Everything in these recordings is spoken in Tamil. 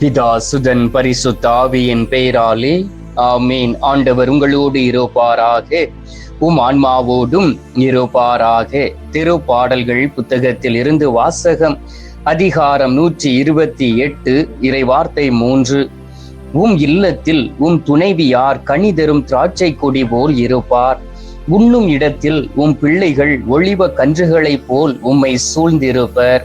பிதா சுதன் பரிசுத்த தாவியின் பெயராலே ஆமீன். ஆண்டவர் உங்களோடு இருப்பாராக. உம் ஆன்மாவோடும் இருப்பாராக. திருப்பாடல்கள் புத்தகத்தில் இருந்து வாசகம் அதிகாரம் நூற்றி இருபத்தி எட்டு இறைவார்த்தை மூன்று. உம் இல்லத்தில் உம் துணைவியார் கனி தரும் திராட்சை கொடி போல் இருப்பார். உண்ணும் இடத்தில் உம் பிள்ளைகள் ஒளிவ கன்றுகளைப் போல் உம்மை சூழ்ந்திருப்பர்.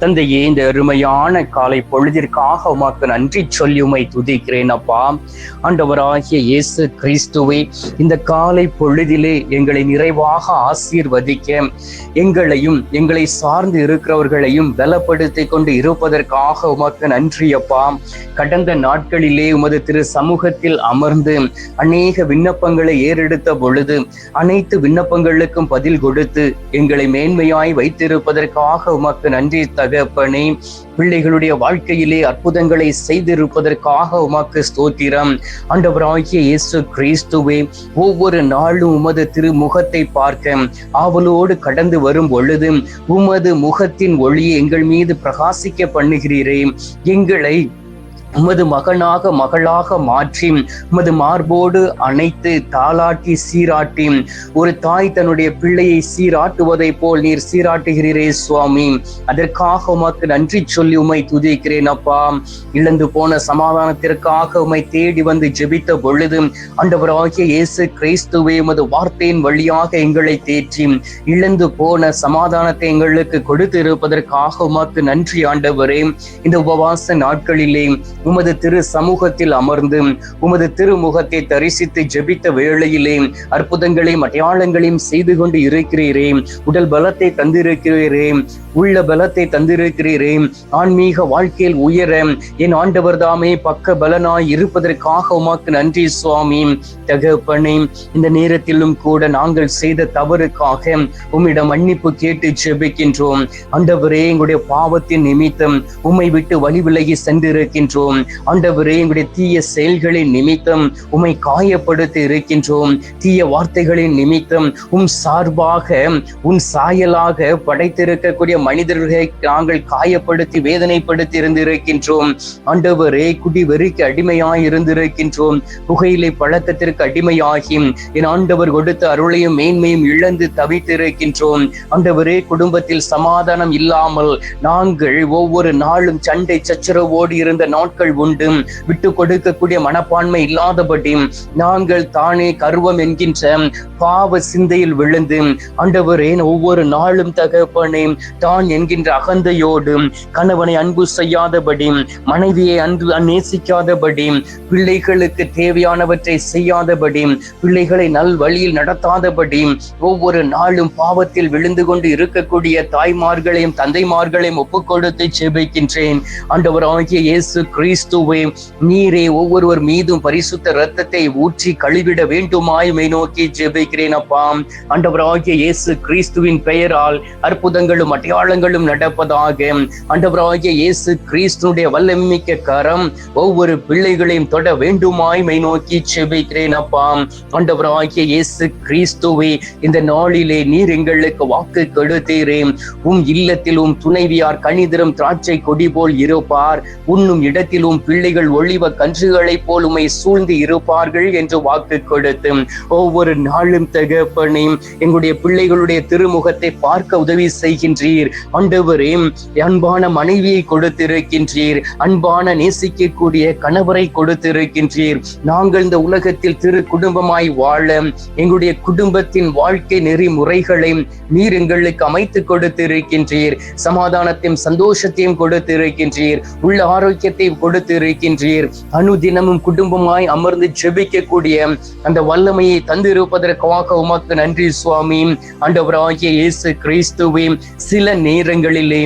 தந்தையே இந்த அருமையான காலை பொழுதிற்காக உமக்கு நன்றி சொல்லி உமை துதிக்கிறேன் அப்பா. ஆண்டவராகிய இயேசு கிறிஸ்துவை இந்த காலை பொழுதிலே எங்களை நிறைவாக ஆசீர்வதிக்க எங்களையும் எங்களை சார்ந்து இருக்கிறவர்களையும் பலப்படுத்தி கொண்டு இருப்பதற்காக உமக்கு நன்றி அப்பா. கடந்த நாட்களிலே உமது திரு சமூகத்தில் அமர்ந்து அநேக விண்ணப்பங்களை ஏறெடுத்த பொழுது அனைத்து விண்ணப்பங்களுக்கும் பதில் கொடுத்து எங்களை மேன்மையாய் வைத்திருப்பதற்காக உமக்கு நன்றி தகப்பனே பிள்ளைகளுடைய வாழ்க்கையிலே அற்புதங்களை செய்திருப்பதற்காக உமக்கு ஸ்தோத்திரம். ஆண்டவராகிய இயேசு கிறிஸ்துவே ஒவ்வொரு நாளும் உமது திருமுகத்தை பார்க்க ஆவலோடு கடந்து வரும் பொழுது உமது முகத்தின் ஒளியை எங்கள் மீது பிரகாசிக்க பண்ணுகிறீரே. எங்களை உமது மகனாக மகளாக மாற்றி உமது மார்போடு அணைத்து தாளாட்டி சீராட்டி ஒரு தாய் தன்னுடைய பிள்ளையை சீராட்டுவதை போல் நீர் சீராட்டுகிறீரே சுவாமி. அதற்காக உமக்கு நன்றி சொல்லி உமை துதிக்கிறேன் அப்பா. இழந்து போன சமாதானத்திற்காக உமை தேடி வந்து ஜெபித்த பொழுது ஆண்டவராகிய இயேசு கிறிஸ்துவே உமது வார்த்தையின் வழியாக எங்களை தேற்றி இழந்து போன சமாதானத்தை எங்களுக்கு கொடுத்து இருப்பதற்காக உமக்கு நன்றி ஆண்டவரே. இந்த உபவாச நாட்களிலே உமது திரு சமூகத்தில் அமர்ந்து உமது திருமுகத்தை தரிசித்து ஜெபித்த வேளையிலே அற்புதங்களையும் அடையாளங்களையும் செய்து கொண்டு இருக்கிறீரே. உடல் பலத்தை தந்திருக்கிறீரே. உள்ள பலத்தை தந்திருக்கிறீரே. ஆன்மீக வாழ்க்கையில் உயர என் ஆண்டவர் தாமே பக்க பலனாய் இருப்பதற்காக உமாக்கு நன்றி சுவாமி. தகப்பனே இந்த நேரத்திலும் கூட நாங்கள் செய்த தவறுக்காக உம்மிடம் மன்னிப்பு கேட்டு ஜெபிக்கின்றோம். ஆண்டவரே எங்களுடைய பாவத்தின் நிமித்தம் உம்மை விட்டு வழி விலகி சென்றிருக்கின்றோம். இருக்கின்றோம் ஆண்டவரே எங்களுடைய தீய செயல்களின் நிமித்தம் உமை காயப்படுத்தி இருக்கின்றோம் தீய வார்த்தைகளின் நிமித்தம் உம் சார்பாக உன் சாயலாக படைத்திருக்கக்கூடிய மனிதர்களை நாங்கள் காயப்படுத்தி வேதனைப்படுத்தி இருந்திருக்கின்றோம். ஆண்டவரே குடி வெறிக்கு அடிமையாய் இருந்திருக்கின்றோம். புகையிலை பழக்கத்திற்கு அடிமையாகி என் ஆண்டவர் கொடுத்த அருளையும் மேன்மையும் இழந்து தவித்திருக்கின்றோம். ஆண்டவரே குடும்பத்தில் சமாதானம் இல்லாமல் நாங்கள் ஒவ்வொரு நாளும் சண்டை சச்சரவோடு இருந்த நாட்கள் உண்டு விட்டு கொடுக்கக்கூடிய மனப்பான்மை இல்லாதபடி நாங்கள் தானே கர்வம் என்கின்ற பாவ சிந்தையில் விழுந்து ஆண்டவரே ஒவ்வொரு நாளும் தகப்பனே தான் என்கின்ற அகந்தையோடு கணவனை அன்பு செய்யாதபடி மனைவியை அன்பு நேசிக்காதபடி பிள்ளைகளுக்கு தேவையானவற்றை செய்யாதபடி பிள்ளைகளை நல் வழியில் நடத்தாதபடி ஒவ்வொரு நாளும் பாவத்தில் விழுந்து கொண்டு இருக்கக்கூடிய தாய்மார்களையும் தந்தைமார்களையும் ஒப்புக்கொடுத்து செபிக்கின்றேன் ஜெபிக்கின்றேன் ஆண்டவராகிய இயேசு கிரி கிறிஸ்துவே நீரே ஒவ்வொருவர் மீதும் பரிசுத்த ரத்தத்தை ஊற்றி கழுவிட வேண்டுமாய் மை நோக்கி ஜெபிக்கிறேன் அப்பா. ஆண்டவராகிய இயேசு கிறிஸ்துவின் பெயரால் அற்புதங்களும் அடையாளங்களும் நடப்பதாக. ஆண்டவராகிய இயேசு கிறிஸ்துடைய வல்லமிக்க கரம் ஒவ்வொரு பிள்ளைகளையும் தொட வேண்டுமாய் மை நோக்கி ஜெபிக்கிறேன் அப்பா. ஆண்டவராகிய இயேசு கிறிஸ்துவே இந்த நாளிலே நீர் எங்களுக்கு வாக்கு கெடுத்தீரே. உம் இல்லத்தில் உம் துணைவியார் கணிதரும் திராட்சை கொடி போல் இருப்பார். உண்ணும் இடத்திலும் பிள்ளைகள் ஒளிவ கன்றுகளைப் போல் உமை சூழ்ந்து இருப்பார்கள் என்று வாக்கு கொடுத்து ஒவ்வொரு நாளும் தகப்பனே எங்களுடைய பிள்ளைகளுடைய திருமுகத்தை பார்க்க உதவி செய்கின்றீர். ஆண்டவரே அன்பான மனைவியை கொடுத்திருக்கின்றீர். அன்பான நேசிக்கக்கூடிய கணவரை கொடுத்திருக்கின்றீர். நாங்கள் இந்த உலகத்தில் திரு குடும்பமாய் வாழ எங்களுடைய குடும்பத்தின் வாழ்க்கை நெறிமுறைகளை நீர் எங்களுக்கு அமைத்து கொடுத்திருக்கின்றீர். சமாதானத்தையும் சந்தோஷத்தையும் கொடுத்திருக்கின்றீர். உள்ள ஆரோக்கியத்தை கொடுத்து இருக்கின்றீர் அனுதினமும் குடும்பமாய் அமர்ந்து ஜெபிக்கக்கூடிய அந்த வல்லமையை தந்திருப்பதற்காக உமக்கு நன்றி சுவாமி. ஆண்டவராகிய இயேசு கிறிஸ்துவே சில நேரங்களிலே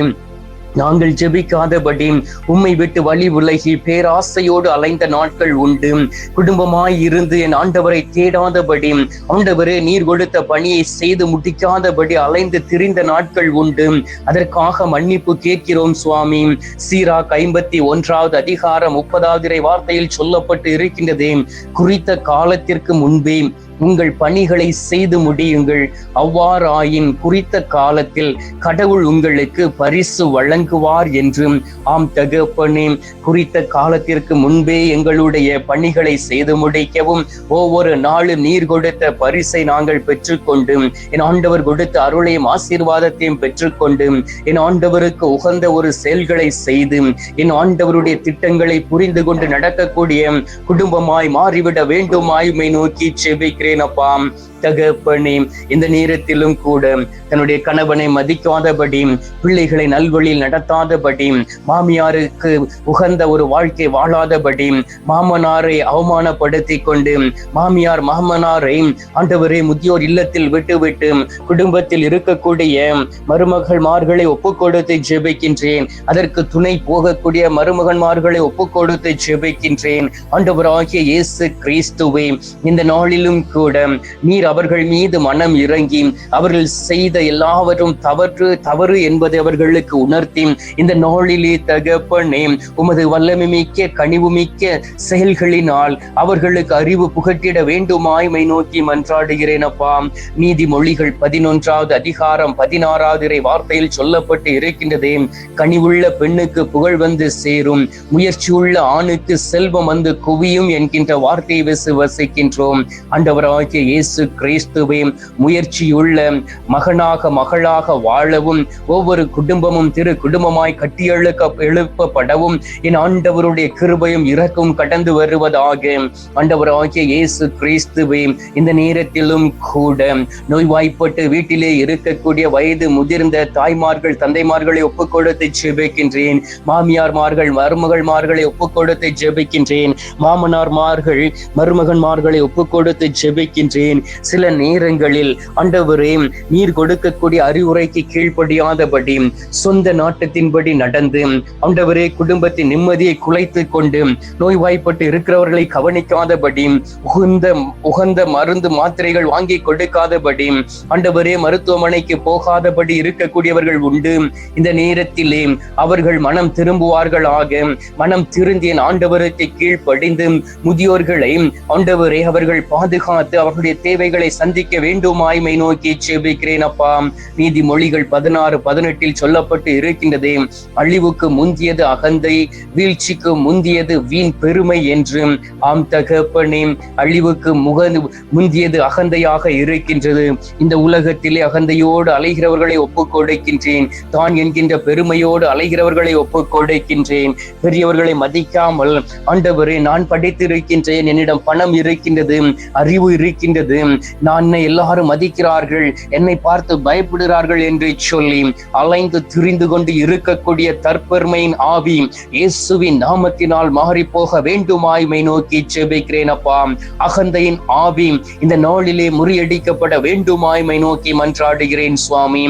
நாங்கள் ஜெபிக்காதபடி உம்மை விட்டு வழி உலகி பேராசையோடு அலைந்த நாட்கள் உண்டு. குடும்பமாய் இருந்து என் ஆண்டவரை தேடாதபடி ஆண்டவரே நீர் கொடுத்த பணியை செய்து முடிக்காதபடி அலைந்து திரிந்த நாட்கள் உண்டு. அதற்காக மன்னிப்பு கேட்கிறோம் சுவாமி. சீராக் ஐம்பத்தி ஒன்றாவது அதிகாரம் முப்பதாவது வார்த்தையில் சொல்லப்பட்டு இருக்கின்றதே. குறித்த காலத்திற்கு முன்பே உங்கள் பணிகளை செய்து முடியுங்கள். அவ்வாறாயின் குறித்த காலத்தில் கடவுள் உங்களுக்கு பரிசு வழங்குவார் என்றும் ஆம் தகப்பனே குறித்த காலத்திற்கு முன்பே எங்களுடைய பணிகளை செய்து முடிக்கவும் ஒவ்வொரு நாளும் நீர் கொடுத்த பரிசை நாங்கள் பெற்றுக்கொண்டு என் ஆண்டவர் கொடுத்த அருளையும் ஆசீர்வாதத்தையும் பெற்றுக்கொண்டு என் ஆண்டவருக்கு உகந்த ஒரு செயல்களை செய்து என் ஆண்டவருடைய திட்டங்களை புரிந்து கொண்டு நடக்கக்கூடிய குடும்பமாய் மாறிவிட வேண்டுமாய்மை நோக்கி செபிக்கிறேன். அப்பா தகப்பனே இந்த நேரத்திலும் கூட தன்னுடைய கணவனை மதிக்காதபடி பிள்ளைகளை நல்வழியில் நடத்தாதபடி மாமியாருக்கு உகந்த ஒரு வாழ்க்கை வாழாதபடி மாமனாரை அவமானப்படுத்தி கொண்டு மாமியார் மாமனாரை ஆண்டவரே முதியோர் இல்லத்தில் விட்டுவிட்டு குடும்பத்தில் இருக்கக்கூடிய மருமகள்மார்களை ஒப்புக் கொடுத்து ஜெபிக்கின்றேன். அதற்கு துணை போகக்கூடிய மருமகன்மார்களை ஒப்புக் கொடுத்து ஜெபிக்கின்றேன். ஆண்டவராகிய இயேசு கிறிஸ்துவே இந்த நாளிலும் கூட நீர் அவர்கள் மீது மனம் இறங்கி அவர்கள் செய்த எல்லாவற்றும் தவறு தவறு என்பதை அவர்களுக்கு உணர்த்தி இந்த நாளிலே தகப்பனே உமது வல்லமை மிக்க கனிவு மிக்க செயல்களினால் அவர்களுக்கு அறிவு புகட்டிட வேண்டுமாய்மை நோக்கி மன்றாடுகிறேன் அப்பா. நீதிமொழிகள் பதினொன்றாவது அதிகாரம் பதினாறாவது இறை வார்த்தையில் சொல்லப்பட்டு இருக்கின்றதே கனிவுள்ள பெண்ணுக்கு புகழ் வந்து சேரும் முயற்சியுள்ள ஆணுக்கு செல்வம் வந்து குவியும் என்கின்ற வார்த்தையை விசுவசிக்கின்றோம் அண்டவர் ஆண்டவராகிய இயேசு கிறிஸ்துவை முயற்சியுள்ள மகனாக மகளாக வாழவும் ஒவ்வொரு குடும்பமும் திரு குடும்பமாய் கட்டியெழுக்க எழுப்பப்படவும் என் ஆண்டவருடைய கிருபையும் இறக்கும் கடந்து வருவதாக ஆண்டவராகிய இயேசு கிறிஸ்துவை இந்த நேரத்திலும் கூட நோய்வாய்ப்பட்டு வீட்டிலே இருக்கக்கூடிய வயது முதிர்ந்த தாய்மார்கள் தந்தைமார்களை ஒப்புக் கொடுத்து ஜெபிக்கின்றேன். மாமியார்மார்கள் மருமகள்மார்களை ஒப்புக் கொடுத்து ஜெபிக்கின்றேன். மாமனார்மார்கள் மருமகன்மார்களை ஒப்புக் கொடுத்து ஜெபிக்கின்றேன் சில நேரங்களில் ஆண்டவரே நீர் கொடுக்கக்கூடிய அறிவுரைக்கு கீழ்ப்படியாதபடி சொந்த நாட்டத்தின்படி நடந்து ஆண்டவரே குடும்பத்தின் நிம்மதியை குலைத்து கொண்டு நோய்வாய்ப்பட்டு இருக்கிறவர்களை கவனிக்காதபடி உகந்த உகந்த மருந்து மாத்திரைகள் வாங்கி கொடுக்காதபடி ஆண்டவரே மருத்துவமனைக்கு போகாதபடி இருக்கக்கூடியவர்கள் உண்டு. இந்த நேரத்திலே அவர்கள் மனம் திரும்புவார்களாக. மனம் திருந்திய ஆண்டவருக்கு கீழ்ப்படிந்து முதியோர்களை ஆண்டவரே அவர்கள் பாதுகாத்து பார்த்து அவர்களுடைய தேவைகளை சந்திக்க வேண்டுமாய்மை நோக்கி செபிக்கிறேன் அப்பா. நீதிமொழிகள் பதினாறு பதினெட்டில் சொல்லப்பட்டு இருக்கின்றதே. அழிவுக்கு முந்தியது அகந்தை வீழ்ச்சிக்கு முந்தியது வீண் பெருமை என்று. ஆம் தகப்பனே அழிவுக்கு முக முந்தியது அகந்தையாக இருக்கின்றது. இந்த உலகத்திலே அகந்தையோடு அலைகிறவர்களை ஒப்புக்கொடுக்கின்றேன் தான் என்கின்ற பெருமையோடு அலைகிறவர்களை ஒப்புக்கொடுக்கின்றேன் பெரியவர்களை மதிக்காமல் ஆண்டவரே நான் படித்திருக்கின்றேன். என்னிடம் பணம் இருக்கின்றது. அறிவு இருக்கின்றது. நான் எல்லாரும் மதிக்கிறார்கள் என்னை பார்த்து பயப்படுகிறார்கள் என்று சொல்லி அலைந்து திரிந்து கொண்டு இருக்கக்கூடிய தற்பெருமையின் ஆவி இயேசுவின் நாமத்தினால் மாறி போக வேண்டுமாய்மை நோக்கி செபிக்கிறேன் அப்பா. அகந்தையின் ஆவி இந்த நாளிலே முறியடிக்கப்பட வேண்டுமாய்மை நோக்கி மன்றாடுகிறேன் சுவாமி.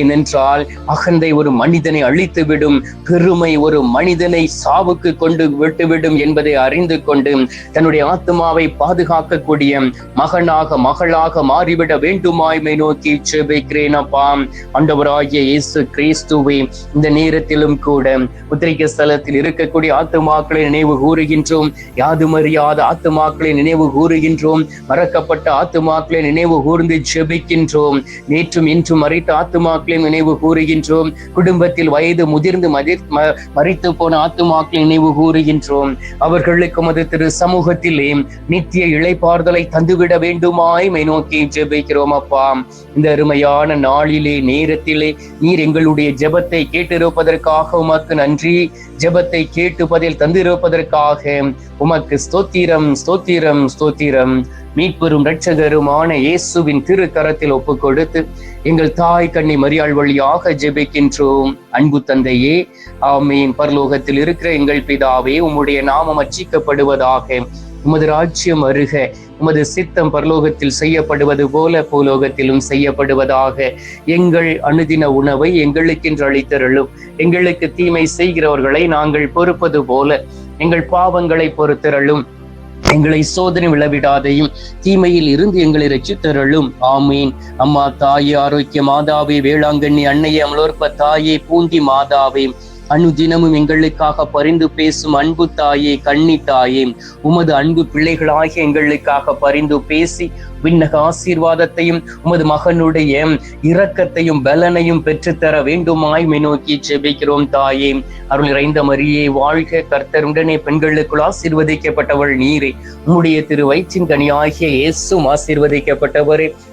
ஏனென்றால் அகந்தை ஒரு மனிதனை அழித்துவிடும் பெருமை ஒரு மனிதனை சாவுக்கு கொண்டு விட்டுவிடும் என்பதை அறிந்து கொண்டு தன்னுடைய ஆத்மாவை பாதுகாக்கக்கூடிய மகனாக மகளாக மாறிவிட வேண்டுமாய்மை நோக்கி செபிக்கிறேன் அப்பா. ஆண்டவராகிய இயேசு கிறிஸ்துவை இந்த நேரத்திலும் கூட உத்திரிக்க ஸ்தலத்தில் இருக்கக்கூடிய ஆத்துமாக்களை நினைவு கூறுகின்றோம். யாதுமறியாத ஆத்துமாக்களை நினைவு கூறுகின்றோம். மறக்கப்பட்ட ஆத்துமாக்களை நினைவு கூர்ந்து ஜெபிக்கின்றோம் நேற்றும் இன்றும் மறைத்த ஆத்துமாக்களை நினைவு கூறுகின்றோம். குடும்பத்தில் வயது முதிர்ந்து மறித்து ம- போன ஆத்துமாக்களை நினைவு கூறுகின்றோம். அவர்களுக்கு மது திரு சமூகத்திலே நித்திய தந்து விட வேண்டுமாய் மை நோக்கி ஜெபிக்கிறோம் அப்பா. இந்த அருமையான நாளிலே நேரத்திலே நீர் எங்களுடைய ஜெபத்தை கேட்டிருப்பதற்காக உமக்கு நன்றி. ஜெபத்தை கேட்டு பதில் தந்திருப்பதற்காக உமக்கு ஸ்தோத்திரம் ஸ்தோத்திரம் ஸ்தோத்திரம். மீட்பெரும் இரட்சகருமான இயேசுவின் திருக்கரத்தில் ஒப்பு கொடுத்து எங்கள் தாய் கண்ணி மரியாள் வழியாக ஜெபிக்கின்றோம். அன்பு தந்தையே ஆமீன். பரலோகத்தில் இருக்கிற எங்கள் பிதாவே உம்முடைய நாமம் அச்சிக்கப்படுவதாக உமது ராஜ்யம் அருக உமது சித்தம் பரலோகத்தில் செய்யப்படுவது போல பூலோகத்திலும் செய்யப்படுவதாக எங்கள் அனுதின உணவை எங்களுக்கென்று அளித்தருளும். எங்களுக்கு தீமை செய்கிறவர்களை நாங்கள் பொறுப்பது போல எங்கள் பாவங்களை பொறுத்தருளும். எங்களை சோதனை விளவிடாதையும் தீமையில் இருந்து எங்களை ரட்சித்தருளும் ஆமீன். அம்மா தாயே ஆரோக்கிய மாதாவே வேளாங்கண்ணி அன்னையே அமலோற்ப தாயே பூந்தி மாதாவே அனுதினமும் எங்களுக்காக பரிந்து பேசும் அன்பு தாயே கண்ணி தாயே உமது அன்பு பிள்ளைகளாகிய எங்களுக்காக பரிந்து பேசி விண்ணக ஆசீர்வாதத்தையும் உமது மகனுடைய இரக்கத்தையும் பலனையும் பெற்றுத்தர வேண்டுமாய் மை நோக்கி ஜெபிக்கிறோம் தாயே. அருள் இறைந்த மரியே வாழ்க கர்த்தருடனே பெண்களுக்குள் ஆசீர்வதிக்கப்பட்டவள் நீரே. உம்முடைய திரு வயிற்றின் கனியாகிய இயேசும் ஆசீர்வதிக்கப்பட்டவரே.